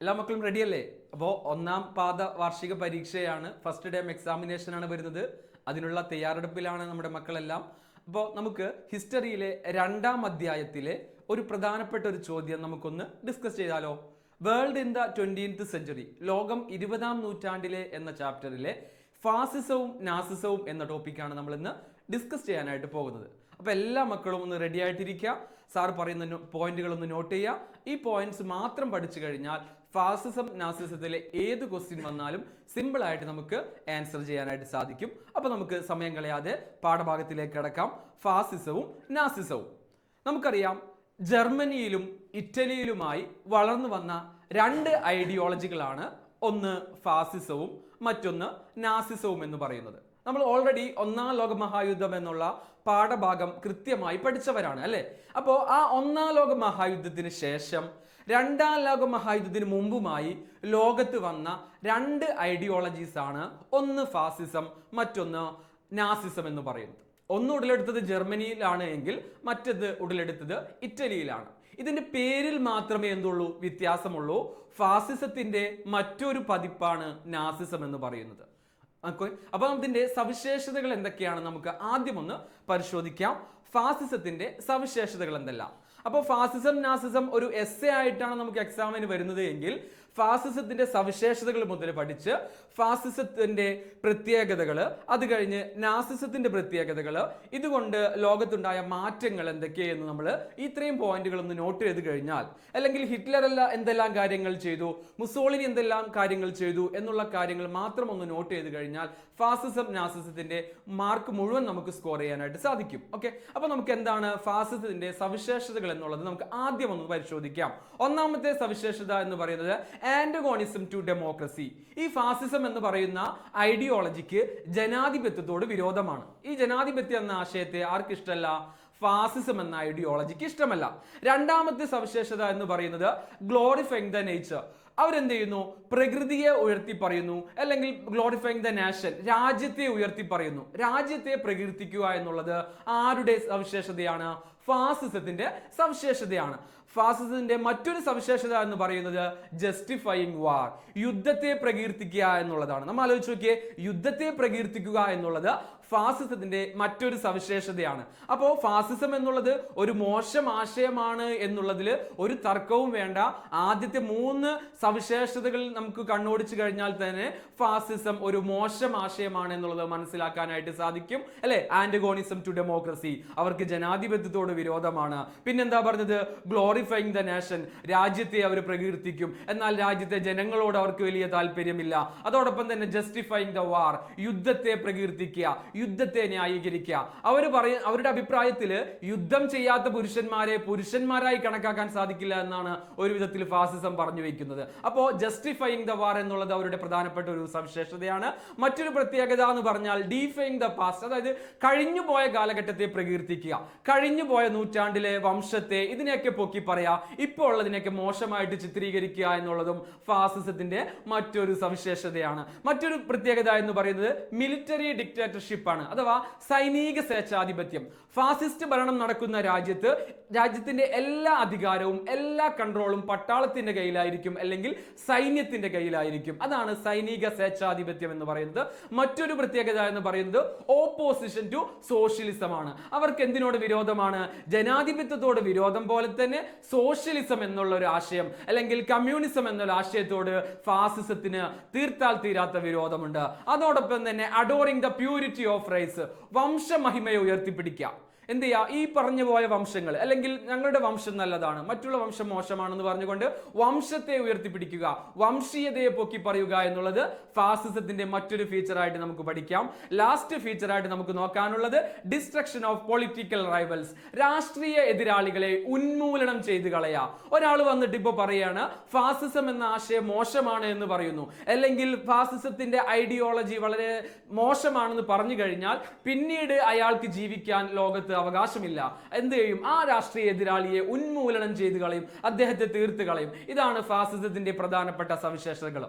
എല്ലാ മക്കളും റെഡിയല്ലേ അപ്പോൾ ഒന്നാം പാദ വാർഷിക പരീക്ഷയാണ് ഫസ്റ്റ് ടൈം എക്സാമിനേഷൻ ആണ് വരുന്നത്. അതിനുള്ള തയ്യാറെടുപ്പിലാണ് നമ്മുടെ മക്കളെല്ലാം. അപ്പോൾ നമുക്ക് ഹിസ്റ്ററിയിലെ രണ്ടാം അധ്യായത്തിലെ ഒരു പ്രധാനപ്പെട്ട ഒരു ചോദ്യം നമുക്കൊന്ന് ഡിസ്കസ് ചെയ്താലോ? World in the twentieth century ലോകം ഇരുപതാം നൂറ്റാണ്ടിലെ എന്ന ചാപ്റ്ററിലെ ഫാസിസവും നാസിസവും എന്ന ടോപ്പിക്കാണ് നമ്മൾ ഇന്ന് ഡിസ്കസ് ചെയ്യാനായിട്ട് പോകുന്നത്. അപ്പോൾ എല്ലാ മക്കളും ഒന്ന് റെഡി ആയിട്ടിരിക്കുക സാർ പറയുന്ന പോയിന്റുകൾ ഒന്ന് നോട്ട് ചെയ്യുക. ഈ പോയിന്റ്സ് മാത്രം പഠിച്ചു കഴിഞ്ഞാൽ ഫാസിസം നാസിസത്തിലെ ഏത് ക്വസ്റ്റ്യൻ വന്നാലും സിമ്പിൾ ആയിട്ട് നമുക്ക് ആൻസർ ചെയ്യാനായിട്ട് സാധിക്കും. അപ്പോൾ നമുക്ക് സമയം കളയാതെ പാഠഭാഗത്തിലേക്ക് കിടക്കാം. ഫാസിസവും നാസിസവും നമുക്കറിയാം ജർമ്മനിയിലും ഇറ്റലിയിലുമായി വളർന്നു വന്ന രണ്ട് ഐഡിയോളജികളാണ് ഒന്ന് ഫാസിസവും മറ്റൊന്ന് നാസിസവും എന്ന് പറയുന്നത്. നമ്മൾ ഓൾറെഡി ഒന്നാം ലോക മഹായുദ്ധം എന്നുള്ള പാഠഭാഗം കൃത്യമായി പഠിച്ചവരാണ് അല്ലെ? അപ്പോ ആ ഒന്നാം ലോക മഹായുദ്ധത്തിന് ശേഷം രണ്ടാം ലോക മഹായുദ്ധത്തിന് മുമ്പുമായി ലോകത്ത് വന്ന രണ്ട് ഐഡിയോളജീസ് ആണ് ഒന്ന് ഫാസിസം മറ്റൊന്ന് നാസിസം എന്ന് പറയുന്നത്. ഒന്ന് ഉടലെടുത്തത് ജർമ്മനിയിലാണ് എങ്കിൽ മറ്റത് ഉടലെടുത്തത് ഇറ്റലിയിലാണ്. ഇതിന്റെ പേരിൽ മാത്രമേ എന്തുള്ളൂ? വ്യത്യാസമുള്ളൂ. ഫാസിസത്തിന്റെ മറ്റൊരു പതിപ്പാണ് നാസിസം എന്ന് പറയുന്നത്. ഓക്കെ അപ്പൊ ഇതിന്റെ സവിശേഷതകൾ എന്തൊക്കെയാണ്? നമുക്ക് ആദ്യം ഒന്ന് പരിശോധിക്കാം. ഫാസിസത്തിന്റെ സവിശേഷതകൾ എന്തെല്ലാം? അപ്പോൾ ഫാസിസം നാസിസം ഒരു എസ് എ ആയിട്ടാണ് നമുക്ക് എക്സാമിന് വരുന്നത് എങ്കിൽ ഫാസിസത്തിന്റെ സവിശേഷതകൾ മുതൽ പഠിച്ച് ഫാസിസത്തിന്റെ പ്രത്യേകതകൾ അത് കഴിഞ്ഞ് നാസിസത്തിന്റെ പ്രത്യേകതകൾ ഇതുകൊണ്ട് ലോകത്തുണ്ടായ മാറ്റങ്ങൾ എന്തൊക്കെയെന്ന് നമ്മൾ ഇത്രയും പോയിന്റുകൾ ഒന്ന് നോട്ട് ചെയ്ത് കഴിഞ്ഞാൽ അല്ലെങ്കിൽ ഹിറ്റ്ലർ അല്ല എന്തെല്ലാം കാര്യങ്ങൾ ചെയ്തു മുസോളിനി എന്തെല്ലാം കാര്യങ്ങൾ ചെയ്തു എന്നുള്ള കാര്യങ്ങൾ മാത്രം ഒന്ന് നോട്ട് ചെയ്ത് കഴിഞ്ഞാൽ ഫാസിസം നാസിസത്തിന്റെ മാർക്ക് മുഴുവൻ നമുക്ക് സ്കോർ ചെയ്യാനായിട്ട് സാധിക്കും. ഓക്കെ അപ്പൊ നമുക്ക് എന്താണ് ഫാസിസത്തിന്റെ സവിശേഷതകൾ എന്നുള്ളത് നമുക്ക് ആദ്യം ഒന്ന് പരിശോധിക്കാം. ഒന്നാമത്തെ സവിശേഷത എന്ന് പറയുന്നത് ആന്റഗോണിസം ടു ഡെമോക്രസി ഈ ഫാസിസം എന്ന് പറയുന്ന ഐഡിയോളജിക്ക് ജനാധിപത്യത്തോട് വിരോധമാണ്. ഈ ജനാധിപത്യം എന്ന ആശയത്തെ ആർക്കിഷ്ടമല്ല? ഫാസിസം എന്ന ഐഡിയോളജിക്ക് ഇഷ്ടമല്ല. രണ്ടാമത്തെ സവിശേഷത എന്ന് പറയുന്നത് ഗ്ലോറിഫൈങ് ദ നേച്ചർ അവരെന്ത് ചെയ്യുന്നു പ്രകൃതിയെ ഉയർത്തി പറയുന്നു. അല്ലെങ്കിൽ ഗ്ലോറിഫൈങ് ദ നാഷൻ രാജ്യത്തെ ഉയർത്തി പറയുന്നു. രാജ്യത്തെ പ്രകീർത്തിക്കുക എന്നുള്ളത് ആരുടെ സവിശേഷതയാണ്? ഫാസിസത്തിന്റെ സവിശേഷതയാണ്. ഫാസിസത്തിന്റെ മറ്റൊരു സവിശേഷത എന്ന് പറയുന്നത് ജസ്റ്റിഫൈയിങ് വാർ യുദ്ധത്തെ പ്രകീർത്തിക്കുക എന്നുള്ളതാണ്. നമ്മൾ ആലോചിച്ച് നോക്കിയേ യുദ്ധത്തെ പ്രകീർത്തിക്കുക എന്നുള്ളത് ഫാസിസത്തിന്റെ മറ്റൊരു സവിശേഷതയാണ്. അപ്പോൾ ഫാസിസം എന്നുള്ളത് ഒരു മോശം ആശയമാണ് എന്നുള്ളതിൽ ഒരു തർക്കവും വേണ്ട. ആദ്യത്തെ മൂന്ന് സവിശേഷതകൾ നമുക്ക് കണ്ണോടിച്ചു കഴിഞ്ഞാൽ തന്നെ ഫാസിസം ഒരു മോശം ആശയമാണ് എന്നുള്ളത് മനസ്സിലാക്കാനായിട്ട് സാധിക്കും. അല്ലെ? Antagonism to democracy. അവർക്ക് ജനാധിപത്യത്തോട് വിരോധമാണ്. പിന്നെന്താ പറഞ്ഞത്? Glorifying the nation. രാജ്യത്തെ അവർ പ്രകീർത്തിക്കും. എന്നാൽ രാജ്യത്തെ ജനങ്ങളോട് അവർക്ക് വലിയ താല്പര്യമില്ല. അതോടൊപ്പം തന്നെ ജസ്റ്റിഫൈങ് ദ വാർ. യുദ്ധത്തെ പ്രകീർത്തിക്കുക. യുദ്ധത്തെ ന്യായീകരിക്കുക. അവർ പറയ അവരുടെ അഭിപ്രായത്തിൽ യുദ്ധം ചെയ്യാത്ത പുരുഷന്മാരെ പുരുഷന്മാരായി കണക്കാക്കാൻ സാധിക്കില്ല എന്നാണ് ഒരു വിധത്തിൽ ഫാസിസം പറഞ്ഞു വെക്കുന്നത്. അപ്പോൾ ജസ്റ്റിഫൈയിങ് ദ വാർ എന്നുള്ളത് അവരുടെ പ്രധാനപ്പെട്ട ഒരു സവിശേഷതയാണ്. മറ്റൊരു പ്രത്യേകത എന്ന് പറഞ്ഞാൽ ഡീഫൈങ് ദ പാസ്റ്റ് അതായത് കഴിഞ്ഞുപോയ കാലഘട്ടത്തെ പ്രകീർത്തിക്കുക. കഴിഞ്ഞുപോയ നൂറ്റാണ്ടിലെ വംശത്തെ ഇതിനെയൊക്കെ പൊക്കി പറയാ ഇപ്പോൾ ഉള്ളതിനെയൊക്കെ മോശമായിട്ട് ചിത്രീകരിക്കുക എന്നുള്ളതും ഫാസിസത്തിന്റെ മറ്റൊരു സവിശേഷതയാണ്. മറ്റൊരു പ്രത്യേകത എന്ന് പറയുന്നത് മിലിറ്ററി ഡിക്റ്റേറ്റർഷിപ്പ് ആണ് അഥവാ സൈനിക സ്വേച്ഛാധിപത്യം. ഫാസിസ്റ്റ് ഭരണം നടക്കുന്ന രാജ്യത്ത് രാജ്യത്തിന്റെ എല്ലാ അധികാരവും എല്ലാ കൺട്രോളും പട്ടാളത്തിന്റെ കയ്യിലായിരിക്കും അല്ലെങ്കിൽ സൈന്യത്തിന്റെ കയ്യിലായിരിക്കും. അതാണ് സൈനിക സ്വേച്ഛാധിപത്യം എന്ന് പറയുന്നത്. മറ്റൊരു പ്രത്യേകത എന്ന് പറയുന്നത് ഓപ്പോസിഷൻ ടു സോഷ്യലിസം ആണ്. അവർക്ക് എന്തിനോട് വിരോധമാണ്? ജനാധിപത്യത്തോട് വിരോധം പോലെ തന്നെ സോഷ്യലിസം എന്നുള്ള ഒരു ആശയം അല്ലെങ്കിൽ കമ്മ്യൂണിസം എന്നുള്ള ആശയത്തോട് ഫാസിസത്തിന് തീർത്താൽ തീരാത്ത വിരോധമുണ്ട്. അതോടൊപ്പം തന്നെ adoring the purity of race വംശമഹിമയെ ഉയർത്തിപ്പിടിക്കുക എന്ത് ചെയ്യുക ഈ പറഞ്ഞു പോയ വംശങ്ങൾ അല്ലെങ്കിൽ ഞങ്ങളുടെ വംശം നല്ലതാണ് മറ്റുള്ള വംശം മോശമാണെന്ന് പറഞ്ഞുകൊണ്ട് വംശത്തെ ഉയർത്തിപ്പിടിക്കുക വംശീയതയെ പൊക്കി പറയുക എന്നുള്ളത് ഫാസിസത്തിന്റെ മറ്റൊരു ഫീച്ചറായിട്ട് നമുക്ക് പഠിക്കാം. ലാസ്റ്റ് ഫീച്ചറായിട്ട് നമുക്ക് നോക്കാനുള്ളത് ഡിസ്ട്രക്ഷൻ ഓഫ് പൊളിറ്റിക്കൽ റൈവൽസ് രാഷ്ട്രീയ എതിരാളികളെ ഉന്മൂലനം ചെയ്ത് കളയാ. ഒരാൾ വന്നിട്ട് ഇപ്പോൾ പറയാണ് ഫാസിസം എന്ന ആശയം മോശമാണ് എന്ന് പറയുന്നു. അല്ലെങ്കിൽ ഫാസിസത്തിന്റെ ഐഡിയോളജി വളരെ മോശമാണെന്ന് പറഞ്ഞു കഴിഞ്ഞാൽ പിന്നീട് അയാൾക്ക് ജീവിക്കാൻ ലോകത്ത് അവകാശമില്ല. എന്ത് ചെയ്യും? ആ രാഷ്ട്രീയ എതിരാളിയെ ഉന്മൂലനം ചെയ്ത് കളയും. അദ്ദേഹത്തെ തീർത്ത് കളയും. ഇതാണ് ഫാസിസത്തിന്റെ പ്രധാനപ്പെട്ട സവിശേഷതകൾ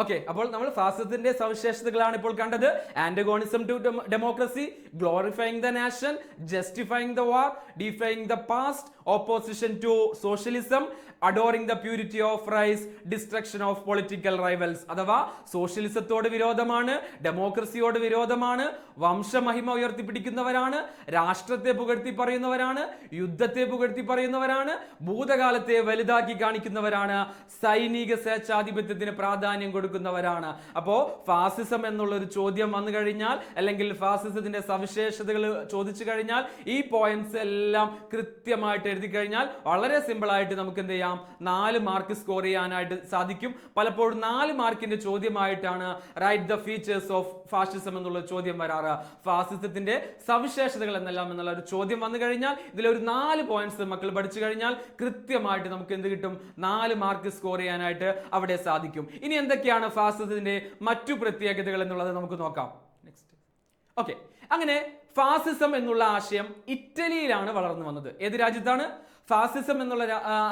ഓക്കെ അപ്പോൾ നമ്മൾ ഫാസിസത്തിന്റെ സവിശേഷതകളാണ് ഇപ്പോൾ കണ്ടത്. Antagonism to democracy glorifying the nation justifying the war deifying the past opposition to socialism adoring the purity of race destruction of political rivals അഥവാ സോഷ്യലിസത്തോട് വിരോധമാണ് ഡെമോക്രസിയോട് വിരോധമാണ് വംശമഹിമ ഉയർത്തിപ്പിടിക്കുന്നവരാണ് രാഷ്ട്രത്തെ പുകഴ്ത്തി പറയുന്നവരാണ് യുദ്ധത്തെ പുകഴ്ത്തി പറയുന്നവരാണ് ഭൂതകാലത്തെ വലുതാക്കി കാണിക്കുന്നവരാണ്. സൈനിക സ്വേച്ഛാധിപത്യത്തിന് പ്രാധാന്യം കൊടുക്കുന്നവരാണ്. അപ്പോ ഫാസിസം എന്നുള്ള ഒരു ചോദ്യം വന്നു കഴിഞ്ഞാൽ അല്ലെങ്കിൽ ഫാസിസത്തിന്റെ സവിശേഷതകൾ ചോദിച്ചു കഴിഞ്ഞാൽ ഈ പോയിന്റ്സ് എല്ലാം കൃത്യമായിട്ട് എഴുതി കഴിഞ്ഞാൽ വളരെ സിമ്പിൾ ആയിട്ട് നമുക്ക് എന്ത് ചെയ്യാം? നാല് മാർക്ക് സ്കോർ ചെയ്യാനായിട്ട് സാധിക്കും. പലപ്പോഴും നാല് മാർക്കിന്റെ ചോദ്യമായിട്ടാണ് write the features of fascism എന്നുള്ള ചോദ്യം വരാറ്. ഫാസിസത്തിന്റെ സവിശേഷതകൾ എന്നെല്ലാം എന്നുള്ള ഒരു ചോദ്യം വന്നു കഴിഞ്ഞാൽ ഇതിലൊരു നാല് പോയിന്റ്സ് മക്കൾ പഠിച്ചു കഴിഞ്ഞാൽ കൃത്യമായിട്ട് നമുക്ക് എന്ത് കിട്ടും? നാല് മാർക്ക് സ്കോർ ചെയ്യാനായിട്ട് അവിടെ സാധിക്കും. ഇനി എന്തൊക്കെയാണ് ഫാസിസത്തിന്റെ മറ്റു പ്രത്യേകതകൾ എന്നുള്ളത് നമുക്ക് നോക്കാം. നെക്സ്റ്റ് ഓക്കെ അങ്ങനെ ഫാസിസം എന്നുള്ള ആശയം ഇറ്റലിയിലാണ് വളർന്നു വന്നത്. ഏത് രാജ്യത്താണ്? ഫാസിസം എന്നുള്ള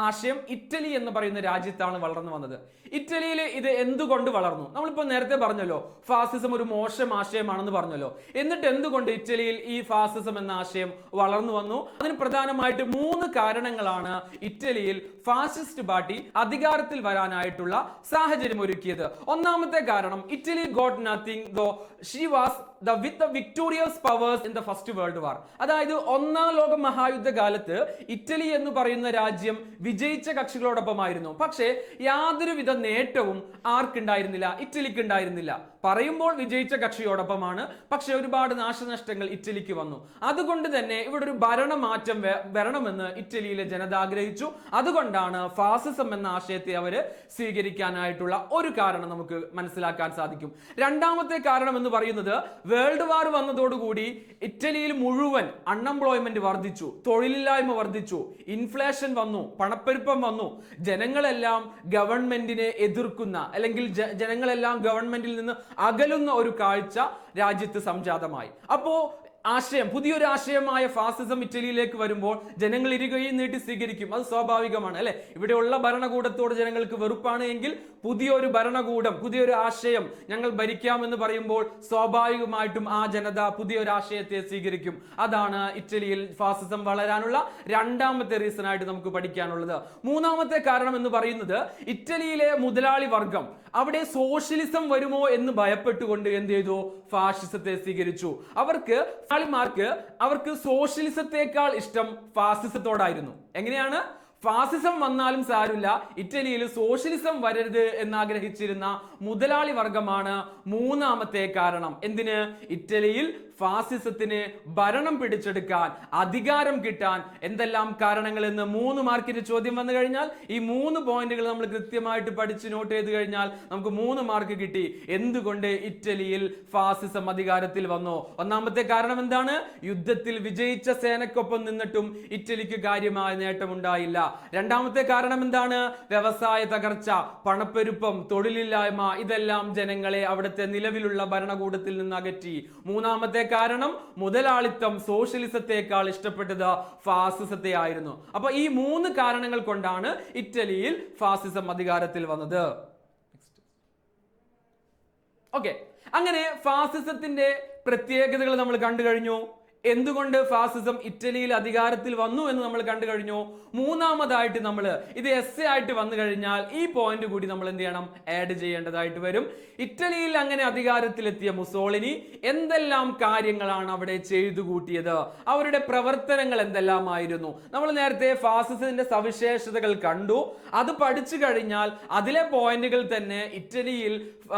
ആശയം ഇറ്റലി എന്ന് പറയുന്ന രാജ്യത്താണ് വളർന്നു വന്നത്. ഇറ്റലിയിൽ ഇത് എന്തുകൊണ്ട് വളർന്നു? നമ്മളിപ്പോൾ നേരത്തെ പറഞ്ഞല്ലോ ഫാസിസം ഒരു മോശം ആശയമാണെന്ന് പറഞ്ഞല്ലോ. എന്നിട്ട് എന്തുകൊണ്ട് ഇറ്റലിയിൽ ഈ ഫാസിസം എന്ന ആശയം വളർന്നു വന്നു? അതിന് പ്രധാനമായിട്ട് മൂന്ന് കാരണങ്ങളാണ് ഇറ്റലിയിൽ ഫാസിസ്റ്റ് പാർട്ടി അധികാരത്തിൽ വരാനായിട്ടുള്ള സാഹചര്യം ഒരുക്കിയത്. ഒന്നാമത്തെ കാരണം Italy got nothing though she was the with the victorious powers in the first world war അതായത് ഒന്നാം ലോക മഹായുദ്ധ കാലത്ത് ഇറ്റലി എന്ന് പറയുന്ന രാജ്യം വിജയിച്ച കക്ഷികളോടൊപ്പമായിരുന്നു. പക്ഷേ യാതൊരുവിധ നേട്ടവും ആർക്കുണ്ടായിരുന്നില്ല ഇറ്റലിക്ക് ഉണ്ടായിരുന്നില്ല പറയുമ്പോൾ വിജയിച്ച കക്ഷിയോടൊപ്പമാണ് പക്ഷേ ഒരുപാട് നാശനഷ്ടങ്ങൾ ഇറ്റലിക്ക് വന്നു. അതുകൊണ്ട് തന്നെ ഇവിടെ ഒരു ഭരണമാറ്റം വരണമെന്ന് ഇറ്റലിയിലെ ജനത ആഗ്രഹിച്ചു. അതുകൊണ്ടാണ് ഫാസിസം എന്ന ആശയത്തെ അവർ സ്വീകരിക്കാനായിട്ടുള്ള ഒരു കാരണം നമുക്ക് മനസ്സിലാക്കാൻ സാധിക്കും. രണ്ടാമത്തെ കാരണം എന്ന് പറയുന്നത് വേൾഡ് വാർ വന്നതോടുകൂടി ഇറ്റലിയിൽ മുഴുവൻ അൺഎംപ്ലോയ്മെന്റ് വർദ്ധിച്ചു തൊഴിലില്ലായ്മ വർദ്ധിച്ചു ഇൻഫ്ലേഷൻ വന്നു പണപ്പെരുപ്പം വന്നു. ജനങ്ങളെല്ലാം ഗവൺമെന്റിനെ എതിർക്കുന്ന അല്ലെങ്കിൽ ജനങ്ങളെല്ലാം ഗവൺമെന്റിൽ നിന്ന് അകലുന്ന ഒരു കാഴ്ച രാജ്യത്ത് സംജാതമായി. അപ്പോ ആശയം പുതിയൊരു ആശയമായ ഫാസിസം ഇറ്റലിയിലേക്ക് വരുമ്പോൾ ജനങ്ങൾ ഇരുകയും നീട്ടി സ്വീകരിക്കും. അത് സ്വാഭാവികമാണ് അല്ലെ? ഇവിടെയുള്ള ഭരണകൂടത്തോട് ജനങ്ങൾക്ക് വെറുപ്പാണ് എങ്കിൽ പുതിയൊരു ഭരണകൂടം പുതിയൊരു ആശയം ഞങ്ങൾ ഭരിക്കാമെന്ന് പറയുമ്പോൾ സ്വാഭാവികമായിട്ടും ആ ജനത പുതിയൊരു ആശയത്തെ സ്വീകരിക്കും. അതാണ് ഇറ്റലിയിൽ ഫാസിസം വളരാനുള്ള രണ്ടാമത്തെ റീസൺ ആയിട്ട് നമുക്ക് പഠിക്കാനുള്ളത്. മൂന്നാമത്തെ കാരണം എന്ന് പറയുന്നത് ഇറ്റലിയിലെ മുതലാളി വർഗം അവിടെ സോഷ്യലിസം വരുമോ എന്ന് ഭയപ്പെട്ടുകൊണ്ട് എന്ത് ചെയ്തു? ഫാസിസത്തെ സ്വീകരിച്ചു. അവർക്ക് മുതലാളിമാർക്ക് അവർക്ക് സോഷ്യലിസത്തെക്കാൾ ഇഷ്ടം ഫാസിസത്തോടായിരുന്നു. എങ്ങനെയാണ്? ഫാസിസം വന്നാലും സാരില്ല ഇറ്റലിയിൽ സോഷ്യലിസം വരരുത് എന്നാഗ്രഹിച്ചിരുന്ന മുതലാളി വർഗമാണ് മൂന്നാമത്തെ കാരണം. എന്തിന്? ഇറ്റലിയിൽ ഫാസിസത്തിന് ഭരണം പിടിച്ചെടുക്കാൻ അധികാരം കിട്ടാൻ എന്തെല്ലാം കാരണങ്ങൾ എന്ന് മൂന്ന് മാർക്കിന്റെ ചോദ്യം വന്നു കഴിഞ്ഞാൽ ഈ മൂന്ന് പോയിന്റുകൾ നമ്മൾ കൃത്യമായിട്ട് പഠിച്ച് നോട്ട് ചെയ്ത് കഴിഞ്ഞാൽ നമുക്ക് മൂന്ന് മാർക്ക് കിട്ടി. എന്തുകൊണ്ട് ഇറ്റലിയിൽ ഫാസിസം അധികാരത്തിൽ വന്നു? ഒന്നാമത്തെ കാരണം എന്താണ്? യുദ്ധത്തിൽ വിജയിച്ച സേനക്കൊപ്പം നിന്നിട്ടും ഇറ്റലിക്ക് കാര്യമായ നേട്ടമുണ്ടായില്ല. രണ്ടാമത്തെ കാരണം എന്താണ്? വ്യവസായ തകർച്ച പണപ്പെരുപ്പം തൊഴിലില്ലായ്മ ഇതെല്ലാം ജനങ്ങളെ അവിടുത്തെ നിലവിലുള്ള ഭരണകൂടത്തിൽ നിന്ന് അകറ്റി. മൂന്നാമത്തെ കാരണം മുതലാളിത്തം സോഷ്യലിസത്തെക്കാൾ ഇഷ്ടപ്പെട്ടത് ഫാസിസത്തെ ആയിരുന്നു അപ്പൊ ഈ മൂന്ന് കാരണങ്ങൾ കൊണ്ടാണ് ഇറ്റലിയിൽ ഫാസിസം അധികാരത്തിൽ വന്നത്. ഓക്കെ അങ്ങനെ ഫാസിസത്തിന്റെ പ്രത്യേകതകൾ നമ്മൾ കണ്ടു കഴിഞ്ഞു. എന്തുകൊണ്ട് ഫാസിസം ഇറ്റലിയിൽ അധികാരത്തിൽ വന്നു എന്ന് നമ്മൾ കണ്ടു കഴിഞ്ഞു? മൂന്നാമതായിട്ട് നമ്മൾ ഇത് എസ് എ ആയിട്ട് വന്നു കഴിഞ്ഞാൽ ഈ പോയിന്റ് കൂടി നമ്മൾ എന്ത് ചെയ്യണം? ആഡ് ചെയ്യേണ്ടതായിട്ട് വരും. ഇറ്റലിയിൽ അങ്ങനെ അധികാരത്തിലെത്തിയ മുസോളിനി എന്തെല്ലാം കാര്യങ്ങളാണ് അവിടെ ചെയ്തു കൂട്ടിയത്? അവരുടെ പ്രവർത്തനങ്ങൾ എന്തെല്ലാമായിരുന്നു? നമ്മൾ നേരത്തെ ഫാസിസത്തിന്റെ സവിശേഷതകൾ കണ്ടു. അത് പഠിച്ചു കഴിഞ്ഞാൽ അതിലെ പോയിന്റുകൾ തന്നെ ഇറ്റലിയിൽ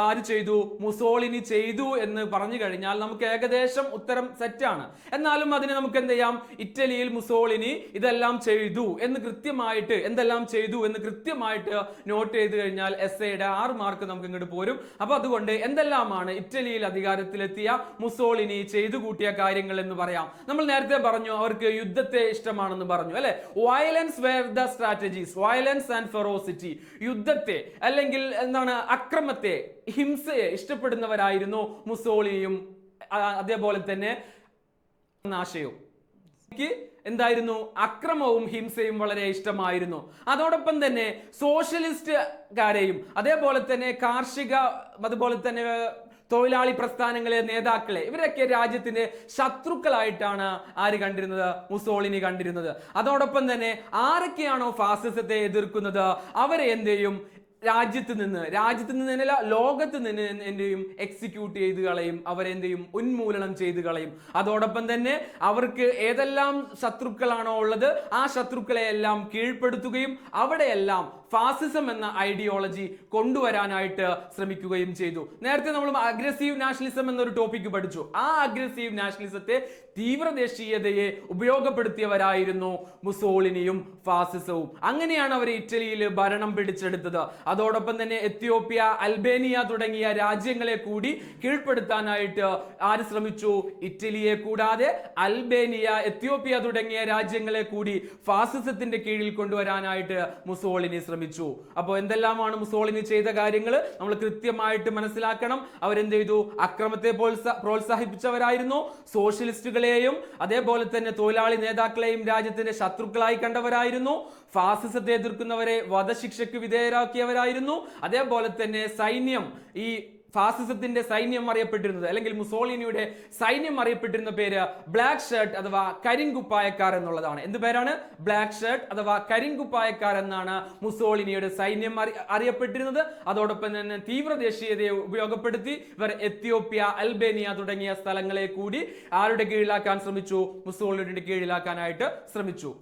ആര് ചെയ്തു? മുസോളിനി ചെയ്തു എന്ന് പറഞ്ഞു കഴിഞ്ഞാൽ നമുക്ക് ഏകദേശം ഉത്തരം സെറ്റാണ് എന്നാലും അതിനെ നമുക്ക് എന്ത് ചെയ്യാം? ഇറ്റലിയിൽ മുസോളിനി ഇതെല്ലാം ചെയ്തു എന്ന് കൃത്യമായിട്ട് എന്തെല്ലാം ചെയ്തു എന്ന് കൃത്യമായിട്ട് നോട്ട് ചെയ്ത് കഴിഞ്ഞാൽ എസ് എയുടെ ആറ് മാർക്ക് നമുക്ക് ഇങ്ങോട്ട് പോരും. അപ്പൊ അതുകൊണ്ട് എന്തെല്ലാമാണ് ഇറ്റലിയിൽ അധികാരത്തിലെത്തിയ മുസോളിനി ചെയ്തു കൂട്ടിയ കാര്യങ്ങൾ എന്ന് പറയാം. നമ്മൾ നേരത്തെ പറഞ്ഞു അവർക്ക് യുദ്ധത്തെ ഇഷ്ടമാണെന്ന് പറഞ്ഞു അല്ലെ? Violence were the strategies violence and ferocity യുദ്ധത്തെ അല്ലെങ്കിൽ എന്താണ് അക്രമത്തെ ഹിംസയെ ഇഷ്ടപ്പെടുന്നവരായിരുന്നു മുസോളിനിയും അതേപോലെ തന്നെ ആശയവും. എനിക്ക് എന്തായിരുന്നു? അക്രമവും ഹിംസയും വളരെ ഇഷ്ടമായിരുന്നു. അതോടൊപ്പം തന്നെ സോഷ്യലിസ്റ്റുകാരെയും അതേപോലെ തന്നെ കാർഷിക അതുപോലെ തന്നെ തൊഴിലാളി പ്രസ്ഥാനങ്ങളെ നേതാക്കളെ ഇവരൊക്കെ രാജ്യത്തിന്റെ ശത്രുക്കളായിട്ടാണ് ആര് കണ്ടിരുന്നത്? മുസോളിനി കണ്ടിരുന്നത്. അതോടൊപ്പം തന്നെ ആരൊക്കെയാണോ ഫാസിസത്തെ എതിർക്കുന്നത്? അവരെ എന്ത് രാജ്യത്ത് നിന്ന് രാജ്യത്ത് നിന്ന് എന്നല്ല ലോകത്ത് നിന്ന് എന്ത് എക്സിക്യൂട്ട് ചെയ്ത് കളയും അവരെന്ത് ഉന്മൂലനം ചെയ്ത് കളയും. അതോടൊപ്പം തന്നെ അവർക്ക് ഏതെല്ലാം ശത്രുക്കളാണോ ഉള്ളത് ആ ശത്രുക്കളെ എല്ലാം കീഴ്പ്പെടുത്തുകയും അവിടെയെല്ലാം ഫാസിസം എന്ന ഐഡിയോളജി കൊണ്ടുവരാനായിട്ട് ശ്രമിക്കുകയും ചെയ്തു. നേരത്തെ നമ്മൾ അഗ്രസീവ് നാഷണലിസം എന്നൊരു ടോപ്പിക്ക് പഠിച്ചു. ആ അഗ്രസീവ് നാഷണലിസത്തെ തീവ്രദേശീയതയെ ഉപയോഗപ്പെടുത്തിയവരായിരുന്നു മുസോളിനിയും ഫാസിസവും. അങ്ങനെയാണ് അവർ ഇറ്റലിയിൽ ഭരണം പിടിച്ചെടുത്തത്. അതോടൊപ്പം തന്നെ എത്യോപ്യ അൽബേനിയ തുടങ്ങിയ രാജ്യങ്ങളെ കൂടി കീഴ്പ്പെടുത്താനായിട്ട് ആര് ശ്രമിച്ചു? ഇറ്റലിയെ കൂടാതെ അൽബേനിയ എത്യോപ്യ തുടങ്ങിയ രാജ്യങ്ങളെ കൂടി ഫാസിസത്തിന്റെ കീഴിൽ കൊണ്ടുവരാനായിട്ട് മുസോളിനി ശ്രമിച്ചു. അപ്പോൾ എന്തെല്ലാമാണ് മുസോളിനി ചെയ്ത കാര്യങ്ങൾ നമ്മൾ കൃത്യമായിട്ട് മനസ്സിലാക്കണം. അവരെന്ത് ചെയ്തു? അക്രമത്തെ പ്രോത്സാ- പ്രോത്സാഹിപ്പിച്ചവരായിരുന്നു. സോഷ്യലിസ്റ്റുകളെയും അതേപോലെ തന്നെ തൊഴിലാളി നേതാക്കളെയും രാജ്യത്തിന്റെ ശത്രുക്കളായി കണ്ടവരായിരുന്നു. ഫാസിസത്തെ എതിർക്കുന്നവരെ വധശിക്ഷയ്ക്ക് വിധേയരാക്കിയവരായിരുന്നു. അതേപോലെ തന്നെ സൈന്യം ഈ ഫാസിസത്തിന്റെ സൈന്യം അറിയപ്പെട്ടിരുന്നത് അല്ലെങ്കിൽ മുസോളിനിയുടെ സൈന്യം അറിയപ്പെട്ടിരുന്ന പേര് ബ്ലാക്ക് ഷർട്ട് അഥവാ കരിങ്കുപ്പായക്കാർ എന്നുള്ളതാണ്. എന്ത് പേരാണ്? ബ്ലാക്ക് ഷർട്ട് അഥവാ കരിങ്കുപ്പായക്കാർ എന്നാണ് മുസോളിനിയുടെ സൈന്യം അറിയപ്പെട്ടിരുന്നത്. അതോടൊപ്പം തന്നെ തീവ്ര ദേശീയതയെ ഉപയോഗപ്പെടുത്തി ഇവർ എത്യോപ്യ അൽബേനിയ തുടങ്ങിയ സ്ഥലങ്ങളെ കൂടി ആരുടെ കീഴിലാക്കാൻ ശ്രമിച്ചു? മുസോളിനിയുടെ കീഴിലാക്കാനായിട്ട് ശ്രമിച്ചു.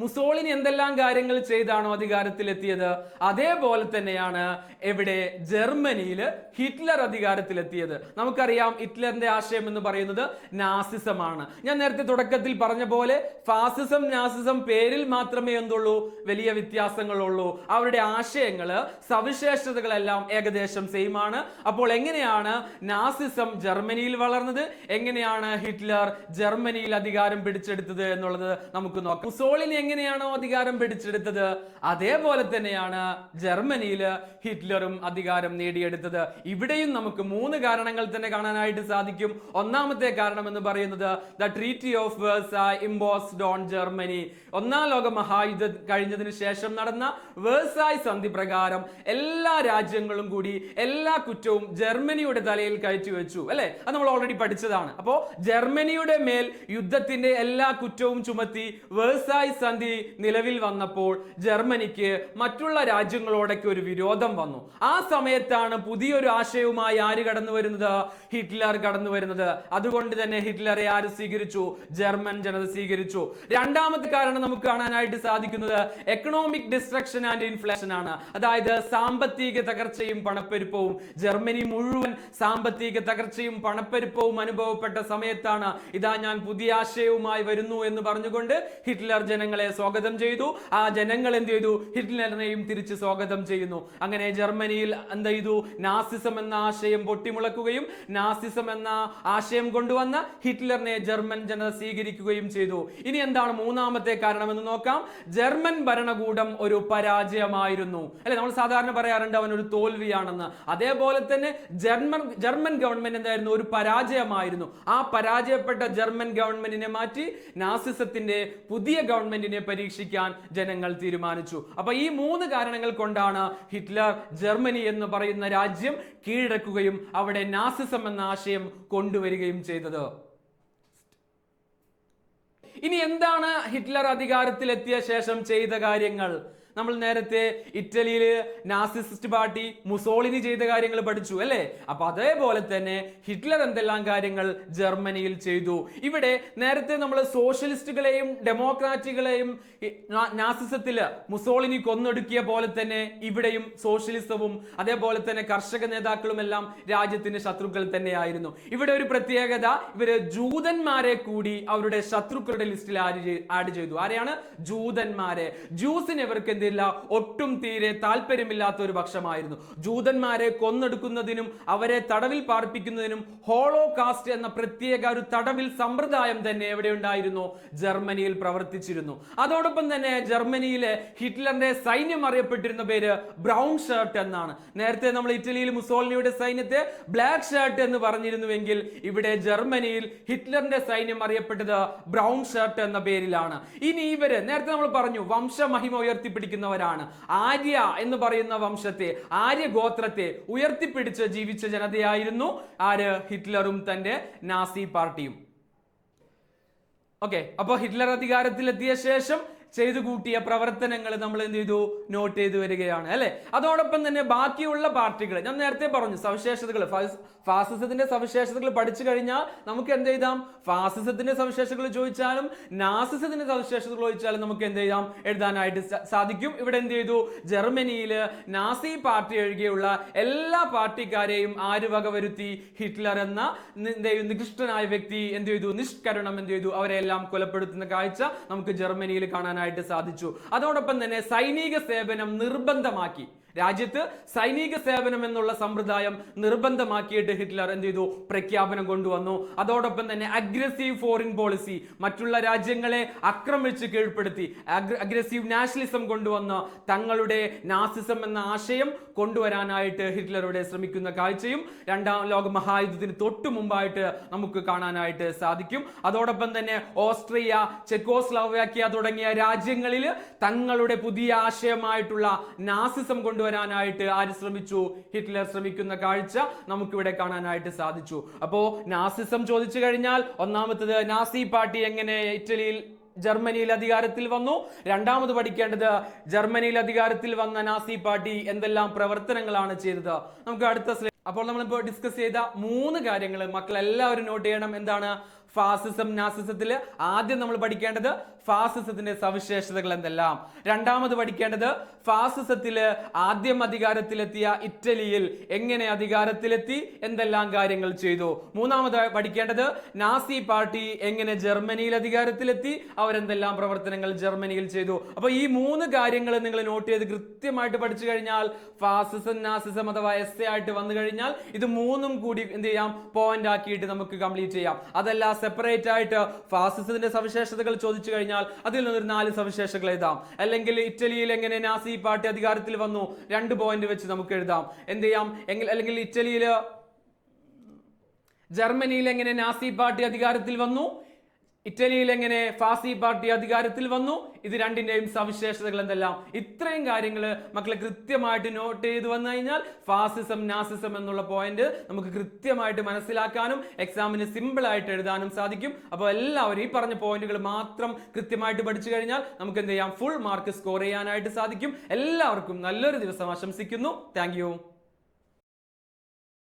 മുസോളിനി എന്തെല്ലാം കാര്യങ്ങൾ ചെയ്താണോ അധികാരത്തിലെത്തിയത്? അതേപോലെ തന്നെയാണ് എവിടെ ജർമ്മനിയിൽ ഹിറ്റ്ലർ അധികാരത്തിലെത്തിയത്. നമുക്കറിയാം ഹിറ്റ്ലറിന്റെ ആശയം എന്ന് പറയുന്നത് നാസിസമാണ്. ഞാൻ നേരത്തെ തുടക്കത്തിൽ പറഞ്ഞ പോലെ ഫാസിസം നാസിസം പേരിൽ മാത്രമേ എന്തുള്ളൂ? വലിയ വ്യത്യാസങ്ങളുള്ളൂ. അവരുടെ ആശയങ്ങൾ സവിശേഷതകളെല്ലാം ഏകദേശം സെയിം ആണ്. അപ്പോൾ എങ്ങനെയാണ് നാസിസം ജർമ്മനിയിൽ വളർന്നത്? എങ്ങനെയാണ് ഹിറ്റ്ലർ ജർമ്മനിയിൽ അധികാരം പിടിച്ചെടുത്തത് എന്നുള്ളത് നമുക്ക് നോക്കാം. മുസോളിനി എങ്ങനെയാണോ അധികാരം പിടിച്ചെടുത്തത്? അതേപോലെ തന്നെയാണ് ജർമ്മനിയിൽ ഹിറ്റ്ലറും അധികാരം നേടിയെടുത്തത്. ഇവിടെയും നമുക്ക് മൂന്ന് കാരണങ്ങൾ തന്നെ കാണാനായിട്ട് സാധിക്കും. ഒന്നാമത്തെ കാരണം എന്ന് പറയുന്നത് the treaty of Versailles imposed on Germany ഒന്നാം ലോക മഹായുദ്ധ കഴിഞ്ഞതിന് ശേഷം നടന്ന വേഴ്സായ് സന്ധി പ്രകാരം എല്ലാ രാജ്യങ്ങളും കൂടി എല്ലാ കുറ്റവും ജർമ്മനിയുടെ തലയിൽ കയറ്റി വെച്ചു അല്ലെ? അത് നമ്മൾ ഓൾറെഡി പഠിച്ചതാണ്. അപ്പോ ജർമ്മനിയുടെ മേൽ യുദ്ധത്തിന്റെ എല്ലാ കുറ്റവും ചുമത്തി വേഴ്സായ് സന്ധി നിലവിൽ വന്നപ്പോൾ ജർമ്മനിക്ക് മറ്റുള്ള രാജ്യങ്ങളോടൊക്കെ ഒരു വിരോധം വന്നു. ആ സമയത്താണ് പുതിയൊരു ആശയവുമായി ആര് കടന്നു വരുന്നത്? ഹിറ്റ്ലർ കടന്നു വരുന്നത്. അതുകൊണ്ട് തന്നെ ഹിറ്റ്ലറെ ആര് സ്വീകരിച്ചു? ജർമ്മൻ ജനത സ്വീകരിച്ചു. രണ്ടാമത്തെ കാരണം നമുക്ക് കാണാനായിട്ട് സാധിക്കുന്നത് എക്കണോമിക് ഡിസ്ട്രക്ഷൻ ആൻഡ് ഇൻഫ്ലേഷൻ ആണ്. അതായത് സാമ്പത്തിക തകർച്ചയും പണപ്പെരുപ്പവും. ജർമ്മനി മുഴുവൻ സാമ്പത്തിക തകർച്ചയും പണപ്പെരുപ്പവും അനുഭവപ്പെട്ട സമയത്താണ് ഇതാ ഞാൻ പുതിയ ആശയവുമായി വരുന്നു എന്ന് പറഞ്ഞുകൊണ്ട് ഹിറ്റ്ലർ ജനങ്ങളെ സ്വാഗതം ചെയ്തു. ആ ജനങ്ങൾ എന്ത് ചെയ്തു? ഹിറ്റ്ലറിനെയും തിരിച്ച് സ്വാഗതം ചെയ്യുന്നു. അങ്ങനെ ജർമ്മനിയിൽ എന്ത് ചെയ്തു? നാസിസം എന്ന ആശയം പൊട്ടിമുളക്കുകയും നാസിസം എന്ന ആശയം കൊണ്ടുവന്ന ഹിറ്റ്ലറിനെ ജർമ്മൻ ജനത സ്വീകരിക്കുകയും ചെയ്തു. ഇനി എന്താണ് മൂന്നാമത്തെ കാരണം എന്ന് നോക്കാം. ജർമ്മൻ ഭരണകൂടം ഒരു പരാജയമായിരുന്നു. അല്ലെ നമ്മൾ സാധാരണ പറയാറുണ്ട് അവൻ ഒരു തോൽവിയാണെന്ന്. അതേപോലെ തന്നെ ജർമ്മൻ ജർമ്മൻ ഗവൺമെന്റ് എന്തായിരുന്നു? ഒരു പരാജയമായിരുന്നു. ആ പരാജയപ്പെട്ട ജർമ്മൻ ഗവൺമെന്റിനെ മാറ്റി നാസിസത്തിന്റെ പുതിയ ഗവൺമെന്റിനെ പരീക്ഷിക്കാൻ ജനങ്ങൾ തീരുമാനിച്ചു. അപ്പൊ ഈ മൂന്ന് കാരണങ്ങൾ കൊണ്ടാണ് ഹിറ്റ്ലർ ജർമ്മനി എന്ന് പറയുന്ന രാജ്യം കീഴടക്കുകയും അവിടെ നാസിസം എന്ന ആശയം കൊണ്ടുവരികയും ചെയ്തത്. ഇനി എന്താണ് ഹിറ്റ്ലർ അധികാരത്തിലെത്തിയ ശേഷം ചെയ്ത കാര്യങ്ങൾ? നമ്മൾ നേരത്തെ ഇറ്റലിയിൽ നാസിസിസ്റ്റ് പാർട്ടി മുസോളിനി ചെയ്ത കാര്യങ്ങൾ പഠിച്ചു അല്ലേ? അപ്പൊ അതേപോലെ തന്നെ ഹിറ്റ്ലർ എന്തെല്ലാം കാര്യങ്ങൾ ജർമ്മനിയിൽ ചെയ്തു. ഇവിടെ നേരത്തെ നമ്മൾ സോഷ്യലിസ്റ്റുകളെയും ഡെമോക്രാറ്റുകളെയും നാസിസത്തിൽ മുസോളിനി കൊന്നൊടുക്കിയ പോലെ തന്നെ ഇവിടെയും സോഷ്യലിസവും അതേപോലെ തന്നെ കർഷക നേതാക്കളും എല്ലാം രാജ്യത്തിന്റെ ശത്രുക്കൾ തന്നെയായിരുന്നു. ഇവിടെ ഒരു പ്രത്യേകത ഇവർ ജൂതന്മാരെ കൂടി അവരുടെ ശത്രുക്കളുടെ ലിസ്റ്റിൽ ആഡ് ചെയ്തു. ആരെയാണ്? ജൂതന്മാരെ. ജൂസിന് ഇവർക്ക് എന്തില്ല ഒട്ടും തീരെ താല്പര്യമില്ലാത്ത ഒരു പക്ഷമായിരുന്നു. ജൂതന്മാരെ കൊന്നെടുക്കുന്നതിനും അവരെ തടവിൽ പാർപ്പിക്കുന്നതിനും ഹോളോ കാസ്റ്റ് എന്ന പ്രത്യേക ഒരു തടവിൽ സമ്പ്രദായം തന്നെ എവിടെ ഉണ്ടായിരുന്നു? ജർമ്മനിയിൽ പ്രവർത്തിച്ചിരുന്നു. അതോടൊപ്പം തന്നെ ജർമ്മനിയിലെ ഹിറ്റ്ലറിന്റെ സൈന്യം അറിയപ്പെട്ടിരുന്ന പേര് ബ്രൗൺ ഷർട്ട് എന്നാണ്. നേരത്തെ നമ്മൾ ഇറ്റലിയിൽ മുസോളിനിയുടെ സൈന്യത്തെ ബ്ലാക്ക് ഷർട്ട് എന്ന് പറഞ്ഞിരുന്നുവെങ്കിൽ ഇവിടെ ജർമ്മനിയിൽ ഹിറ്റ്ലറിന്റെ സൈന്യം അറിയപ്പെട്ടത് ബ്രൗൺ ഷർട്ട് എന്ന പേരിലാണ്. ഇനി ഇവർ നേരത്തെ നമ്മൾ പറഞ്ഞു വംശമഹിമ ഉയർത്തിപ്പിടിക്കുന്ന ശ്രമിക്കുന്നവരാണ് ആര്യ എന്ന് പറയുന്ന വംശത്തെ ആര്യ ഗോത്രത്തെ ഉയർത്തിപ്പിടിച്ച് ജീവിച്ച ജനതയായിരുന്നു ആര്? ഹിറ്റ്ലറും തന്റെ നാസി പാർട്ടിയും. ഓക്കെ അപ്പോൾ ഹിറ്റ്ലർ അധികാരത്തിലെത്തിയ ശേഷം ചെയ്തു കൂട്ടിയ പ്രവർത്തനങ്ങൾ നമ്മൾ എന്ത് ചെയ്തു? നോട്ട് ചെയ്തു വരികയാണ് അല്ലെ? അതോടൊപ്പം തന്നെ ബാക്കിയുള്ള പാർട്ടികൾ ഞാൻ നേരത്തെ പറഞ്ഞു സവിശേഷതകൾ ഫാസിസത്തിന്റെ സവിശേഷതകൾ പഠിച്ചു കഴിഞ്ഞാൽ നമുക്ക് എന്ത് എഴുതാം? ഫാസിസത്തിന്റെ സവിശേഷതകൾ ചോദിച്ചാലും നാസിസത്തിന്റെ സവിശേഷതകൾ ചോദിച്ചാലും നമുക്ക് എന്ത് ചെയ്യാം എഴുതാനായിട്ട് സാധിക്കും. ഇവിടെ എന്ത് ചെയ്തു? ജർമ്മനിയിൽ നാസി പാർട്ടി ഒഴികെയുള്ള എല്ലാ പാർട്ടിക്കാരെയും ആര് വകവരുത്തി? ഹിറ്റ്ലർ എന്ന നികൃഷ്ടനായ വ്യക്തി എന്ത് ചെയ്തു? നിഷ്കരണം എന്ത് ചെയ്തു? അവരെല്ലാം കൊലപ്പെടുത്തുന്ന കാഴ്ച നമുക്ക് ജർമ്മനിയിൽ കാണാനായിട്ട് സാധിച്ചു. അതോടൊപ്പം തന്നെ സൈനിക സേവനം നിർബന്ധമാക്കി. രാജ്യത്ത് സൈനിക സേവനം എന്നുള്ള സമ്പ്രദായം നിർബന്ധമാക്കിയിട്ട് ഹിറ്റ്ലർ എന്ത് ചെയ്തു? പ്രഖ്യാപനം കൊണ്ടുവന്നു. അതോടൊപ്പം തന്നെ അഗ്രസീവ് ഫോറിൻ പോളിസി മറ്റുള്ള രാജ്യങ്ങളെ ആക്രമിച്ച് കീഴ്പ്പെടുത്തി. അഗ്രസീവ് നാഷണലിസം കൊണ്ടുവന്ന തങ്ങളുടെ നാസിസം എന്ന ആശയം കൊണ്ടുവരാനായിട്ട് ഹിറ്റ്ലറുടെ ശ്രമിക്കുന്ന കാഴ്ചയും രണ്ടാം ലോക മഹായുദ്ധത്തിന് തൊട്ടു മുമ്പായിട്ട് നമുക്ക് കാണാനായിട്ട് സാധിക്കും. അതോടൊപ്പം തന്നെ ഓസ്ട്രിയ ചെക്കോസ്ലോവാക്യ തുടങ്ങിയ രാജ്യങ്ങളിൽ തങ്ങളുടെ പുതിയ ആശയമായിട്ടുള്ള നാസിസം കൊണ്ടുവരാനായിട്ട് ആര് ശ്രമിച്ചു? ഹിറ്റ്ലർ ശ്രമിക്കുന്ന കാഴ്ച നമുക്കിവിടെ കാണാനായിട്ട് സാധിച്ചു. അപ്പോ നാസിസം ചോദിച്ചു കഴിഞ്ഞാൽ ഒന്നാമത്തത് നാസി പാർട്ടി എങ്ങനെ ഇറ്റലിയിൽ ജർമ്മനിയിൽ അധികാരത്തിൽ വന്നു? രണ്ടാമത് പഠിക്കേണ്ടത് ജർമ്മനിയിൽ അധികാരത്തിൽ വന്ന നാസി പാർട്ടി എന്തെല്ലാം പ്രവർത്തനങ്ങളാണ് ചെയ്തത്? നമുക്ക് അടുത്ത അപ്പോൾ നമ്മളിപ്പോൾ ഡിസ്കസ് ചെയ്ത മൂന്ന് കാര്യങ്ങൾ മക്കൾ എല്ലാവരും നോട്ട് ചെയ്യണം. എന്താണ്? ഫാസിസം നാസിസത്തിൽ ആദ്യം നമ്മൾ പഠിക്കേണ്ടത് ഫാസിസത്തിന്റെ സവിശേഷതകൾ എന്തെല്ലാം? രണ്ടാമത് പഠിക്കേണ്ടത് ഫാസിസത്തിൽ ആദ്യം അധികാരത്തിലെത്തിയ ഇറ്റലിയിൽ എങ്ങനെ അധികാരത്തിലെത്തി എന്തെല്ലാം കാര്യങ്ങൾ ചെയ്തു? മൂന്നാമത് പഠിക്കേണ്ടത് നാസി പാർട്ടി എങ്ങനെ ജർമ്മനിയിൽ അധികാരത്തിലെത്തി അവരെന്തെല്ലാം പ്രവർത്തനങ്ങൾ ജർമ്മനിയിൽ ചെയ്തു? അപ്പൊ ഈ മൂന്ന് കാര്യങ്ങൾ നിങ്ങൾ നോട്ട് ചെയ്ത് കൃത്യമായിട്ട് പഠിച്ചു കഴിഞ്ഞാൽ ഫാസിസം നാസിസം അഥവാ എസ് ആയിട്ട് വന്നു കഴിഞ്ഞാൽ ഇത് മൂന്നും കൂടി എന്ത് ചെയ്യാം? പോയിന്റ് ആക്കിയിട്ട് നമുക്ക് കംപ്ലീറ്റ് ചെയ്യാം. അതല്ല സെപ്പറേറ്റ് ആയിട്ട് ഫാസിസത്തിന്റെ സവിശേഷതകൾ ചോദിച്ചു കഴിഞ്ഞാൽ അതിൽ നിന്നൊരു നാല് സവിശേഷതകൾ എഴുതാം. അല്ലെങ്കിൽ ഇറ്റലിയിൽ എങ്ങനെ നാസി പാർട്ടി അധികാരത്തിൽ വന്നു? രണ്ട് പോയിന്റ് വെച്ച് നമുക്ക് എഴുതാം. എന്ത് ചെയ്യാം? അല്ലെങ്കിൽ ഇറ്റലിയിൽ ജർമ്മനിയിൽ എങ്ങനെ നാസി പാർട്ടി അധികാരത്തിൽ വന്നു? ഇറ്റലിയിൽ എങ്ങനെ ഫാസി പാർട്ടി അധികാരത്തിൽ വന്നു? ഇത് രണ്ടിന്റെയും സവിശേഷതകൾ എന്തെല്ലാം? ഇത്രയും കാര്യങ്ങൾ മക്കളെ കൃത്യമായിട്ട് നോട്ട് ചെയ്ത് വന്നു കഴിഞ്ഞാൽ ഫാസിസം നാസിസം എന്നുള്ള പോയിന്റ് നമുക്ക് കൃത്യമായിട്ട് മനസ്സിലാക്കാനും എക്സാമിന് സിമ്പിൾ ആയിട്ട് എഴുതാനും സാധിക്കും. അപ്പോൾ എല്ലാവരും ഈ പറഞ്ഞ പോയിന്റുകൾ മാത്രം കൃത്യമായിട്ട് പഠിച്ചു കഴിഞ്ഞാൽ നമുക്ക് എന്ത് ചെയ്യാം? ഫുൾ മാർക്ക് സ്കോർ ചെയ്യാനായിട്ട് സാധിക്കും. എല്ലാവർക്കും നല്ലൊരു ദിവസം ആശംസിക്കുന്നു. താങ്ക്